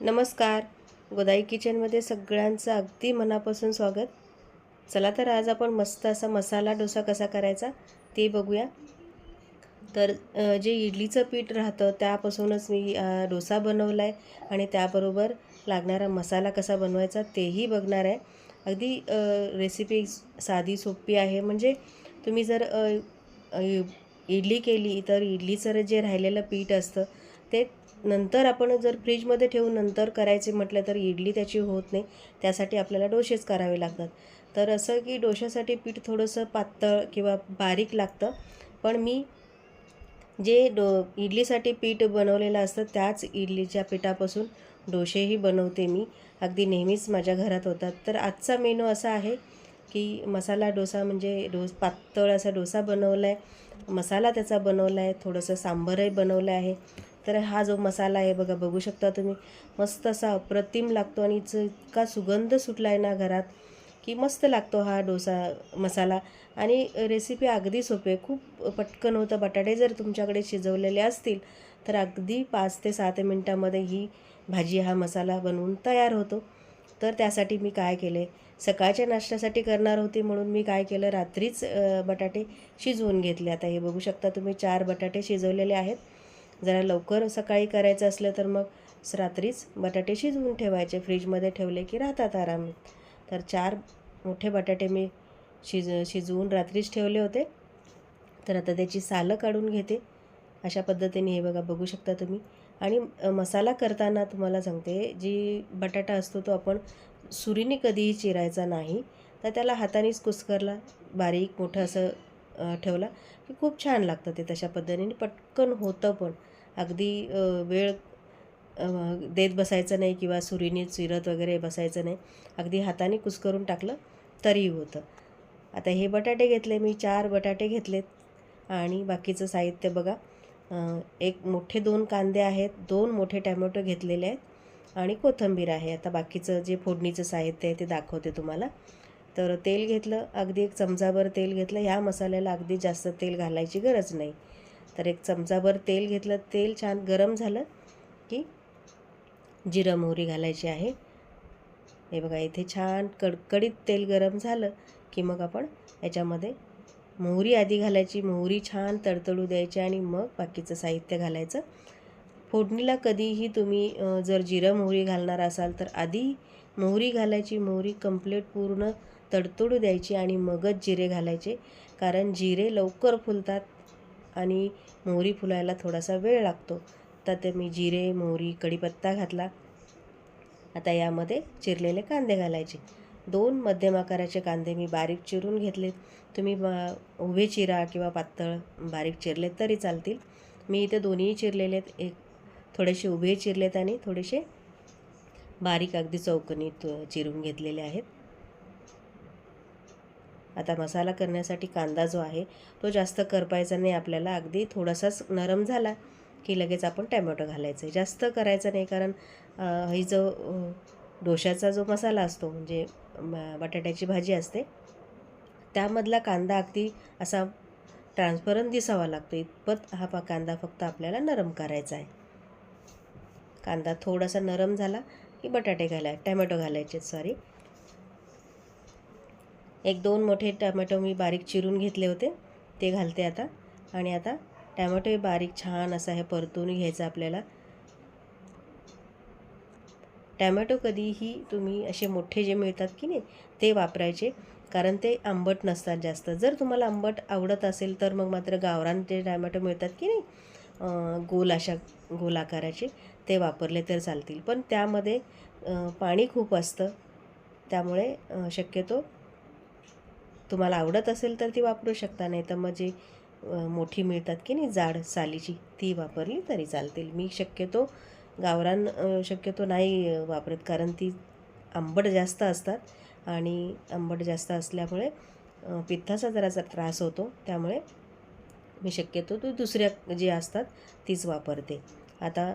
नमस्कार. गोदाई किचनमध्ये सगळ्यांचं अगदी मनापासून स्वागत. चला तर आज आपण मस्त असा मसाला डोसा कसा करायचा ते बघूया. तर जे इडलीचं पीठ राहतं त्यापासूनच मी डोसा बनवला आहे आणि त्याबरोबर लागणारा मसाला कसा बनवायचा तेही बघणार आहे. अगदी रेसिपी साधी सोपी आहे. म्हणजे तुम्ही जर इडली केली तर इडलीचं जे राहिलेलं पीठ असतं ते नंतर आपण जर फ्रीजमध्ये ठेवून नंतर करायचे म्हटलं तर इडली त्याची होत नाही. त्यासाठी आपल्याला डोसेच करावे लागतात. तर असं की डोशासाठी पीठ थोडंसं पातळ किंवा बारीक लागतं. पण मी जे डो इडलीसाठी पीठ बनवलेलं असतं त्याच इडलीच्या पिठापासून डोसेही बनवते मी. अगदी नेहमीच माझ्या घरात होतात. तर आजचा मेनू असा आहे की मसाला डोसा म्हणजे डोस पातळ असा डोसा बनवला आहे मसाला त्याचा बनवला आहे थोडंसं सांबरही बनवलं आहे. तर हा जो मसाला आहे बघा बघू शकता तुम्ही. मस्त असा अप्रतिम लागतो आणि इतका सुगंध सुटला आहे ना घरात की मस्त लागतो हा डोसा मसाला. आणि रेसिपी अगदी सोपी आहे. खूप पटकन होतं. बटाटे जर तुमच्याकडे शिजवलेले असतील तर अगदी पाच ते सात मिनटामध्ये ही भाजी हा मसाला बनवून तयार होतो. तर त्यासाठी मी काय केले? सकाळच्या नाश्त्यासाठी करणार होते म्हणून मी काय केलं? रात्रीच बटाटे शिजवून घेतले. आता हे बघू शकता तुम्ही चार बटाटे शिजवलेले आहेत. जरा लवकर सकाळी करायचं असलं तर मग रात्रीच बटाटे शिजवून ठेवायचे. फ्रीजमध्ये ठेवले की राहतात आरामात तर चार मोठे बटाटे मी शिज शिजवून रात्रीच ठेवले होते. तर आता त्याची सालं काढून घेते. अशा पद्धतीने हे बघा बघू शकता तुम्ही. आणि मसाला करताना तुम्हाला सांगते जी बटाटा असतो तो आपण सुरीने कधीही चिरायचा नाही तर त्याला हातानेच कुस्करला बारीक मोठं असं ठेवला की खूप छान लागतं ते तशा पद्धतीने. पटकन होतं पण. अगदी वेळ देत बसायचं नाही किंवा सुरीने चिरत वगैरे बसायचं नाही. अगदी हाताने कुस्करून टाकलं तरी होतं. आता हे बटाटे घेतले मी चार बटाटे घेतलेत. आणि बाकीचं साहित्य बघा. एक मोठे दोन कांदे आहेत दोन मोठे टॅमॅटो घेतलेले आहेत आणि कोथिंबीर आहे. आता बाकीचं जे फोडणीचं साहित्य आहे ते दाखवते तुम्हाला. तर तेल घेतलं अगदी एक चमचाभर तेल घेतलं. ह्या मसाल्याला अगदी जास्त तेल घालायची गरज नाही. तर एक चमचाभर तेल घेतलं. तेल छान गरम झालं की जिरं मोहरी घालायची आहे. हे बघा इथे छान कडकडीत तेल गरम झालं की मग आपण याच्यामध्ये मोहरी आधी घालायची. मोहरी छान तडतडू द्यायची आणि मग बाकीचं साहित्य घालायचं. फोडणीला कधीही तुम्ही जर जिरं मोहरी घालणार असाल तर आधी मोहरी घालायची. मोहरी कंप्लीट पूर्ण तडतडू द्यायची आणि मगच जिरे घालायचे. कारण जिरे लवकर फुलतात. आणि मोहरी फुलायला थोडासा वेळ लागतो. तर ते मी जिरे मोहरी कढीपत्ता घातला. आता यामध्ये चिरलेले कांदे घालायचे. दोन मध्यम आकाराचे कांदे मी बारीक चिरून घेतले तुम्ही उभे चिरा किंवा पातळ बारीक चिरलेत तरी चालतील. मी इथे दोन्ही चिरलेले आहेत एक थोडेसे उभे चिरलेत आणि थोडेसे बारीक अगदी चौकनीत चिरून घेतलेले आहेत. आता मसाला करण्यासाठी कांदा जो आहे तो जास्त करपायचा नाही आपल्याला. अगदी थोडासाच नरम झाला की लगेच आपण टॅमॅटो घालायचं. आहे जास्त करायचं नाही कारण ही जो डोशाचा जो मसाला असतो म्हणजे बटाट्याची भाजी असते त्यामधला कांदा अगदी असा ट्रान्सपरंट दिसावा लागतो. इतपत हा पा कांदा फक्त आपल्याला नरम करायचा आहे. कांदा थोडासा नरम झाला की बटाटे घालाय टॅमॅटो घालायचे सॉरी एक दोन मोठे टॅमॅटो मी बारीक चिरून घेतले होते ते घालते आता. आणि आता टॅमॅटो हे बारीक छान असा हे परतून घ्यायचं आपल्याला. टॅमॅटो कधीही तुम्ही असे मोठे जे मिळतात की नाही ते वापरायचे. कारण ते आंबट नसतात जास्त. जर तुम्हाला आंबट आवडत असेल तर मग मात्र गावरान ते टॅमॅटो मिळतात की नाही गोल अशा गोल आकाराचे ते वापरले तर चालतील. पण त्यामध्ये पाणी खूप असतं. त्यामुळे शक्यतो तुम्हाला आवडत असेल तर ती वापरू शकता नाही तर मग जे मोठी मिळतात की नाही जाड सालीची ती वापरली तरी चालतील. मी शक्यतो गावरान शक्यतो नाही वापरत कारण ती आंबट जास्त असतात आणि आंबट जास्त असल्यामुळे पित्ताचा जरासा त्रास होतो. त्यामुळे मी शक्यतो तू दुसऱ्या जे असतात तीच वापरते. आता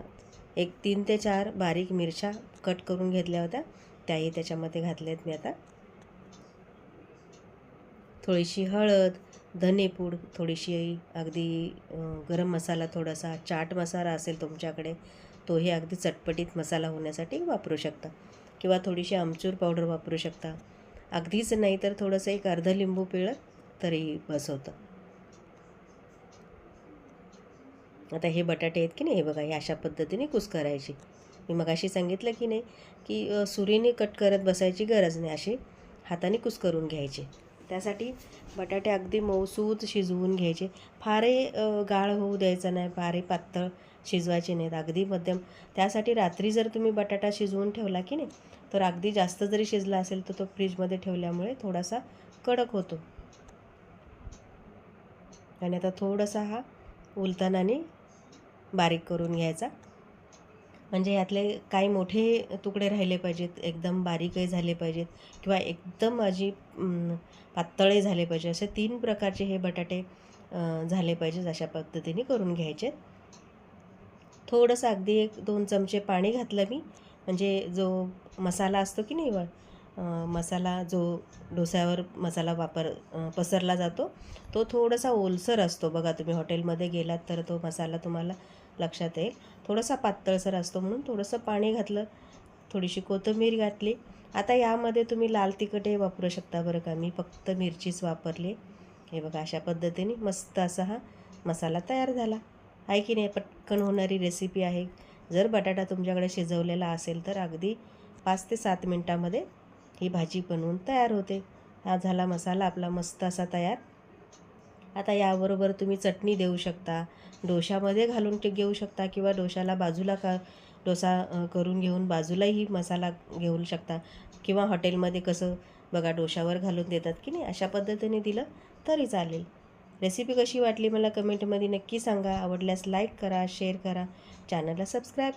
एक तीन ते चार बारीक मिरच्या कट करून घेतल्या होत्या त्याही त्याच्यामध्ये घातल्यात मी आता. थोडीशी हळद धनेपूड थोडीशी अगदी गरम मसाला थोडासा चाट मसाला असेल तुमच्याकडे तोही अगदी चटपटीत मसाला होण्यासाठी वापरू शकता. किंवा थोडीशी आमचूर पावडर वापरू शकता. अगदीच नाही तर थोडंसं एक अर्ध लिंबू पिळत तरी बस होतं. आता हे बटाटे आहेत की नाही? हे बघा हे अशा पद्धतीने कुस करायची. मी मगाशी सांगितलं की नाही की सुरीने कट करत बसायची गरज नाही. अशी हाताने कुस करून घ्यायची. त्यासाठी बटाटे अगदी मऊसूत शिजवून घ्यायचे. फारही गाळ होऊ द्यायचं नाही फारही पातळ शिजवायचे नाहीत. अगदी मध्यम. त्यासाठी रात्री जर तुम्ही बटाटा शिजवून ठेवला की नाही तर अगदी जास्त जरी शिजला असेल तर तो फ्रीजमध्ये ठेवल्यामुळे थोडासा कडक होतो. आणि आता थोडासा हा उलतानाने बारीक करून घ्यायचा. म्हणजे यातले काही मोठे तुकडे राहिले पाहिजेत एकदम बारीकही झाले पाहिजेत किंवा एकदम माझी पातळे झाले पाहिजे असे तीन प्रकारचे हे बटाटे झाले पाहिजेत अशा पद्धतीने करून घ्यायचे. थोडंसं अगदी एक दोन चमचे पाणी घातलं मी. म्हणजे जो मसाला असतो की नाही व मसाला जो डोस्यावर मसाला वापर पसरला जातो तो थोडासा ओलसर असतो. बघा तुम्ही हॉटेलमध्ये गेलात तर तो मसाला तुम्हाला लक्षात येईल. थोडासा पातळसर असतो म्हणून थोडंसं पाणी घातलं थोडीशी कोथिंबीर घातली. आता यामध्ये तुम्ही लाल तिखटही वापरू शकता बरं का. मी फक्त मिरचीच वापरली. हे बघा अशा पद्धतीने मस्त असा हा मसाला तयार झाला. आहे की नाही? पटकन होणारी रेसिपी आहे. जर बटाटा तुमच्याकडे शिजवलेला असेल तर अगदी पाच ते सात मिनटामध्ये ही भाजी बनवून तयार होते. हा झाला मसाला आपला मस्त असा तयार. आता याबरोबर तुम्ही चटणी देऊ शकता. डोशामध्ये घालून ते घेऊ शकता किंवा डोशाला बाजूला का डोसा करून घेऊन बाजूलाही मसाला घेऊ शकता. किंवा हॉटेलमध्ये कसं बघा डोशावर घालून देतात की नाही अशा पद्धतीने दिलं तरी चालेल. रेसिपी कशी वाटली मला कमेंटमध्ये नक्की सांगा. आवडल्यास लाईक करा शेअर करा. चॅनलला सबस्क्राईब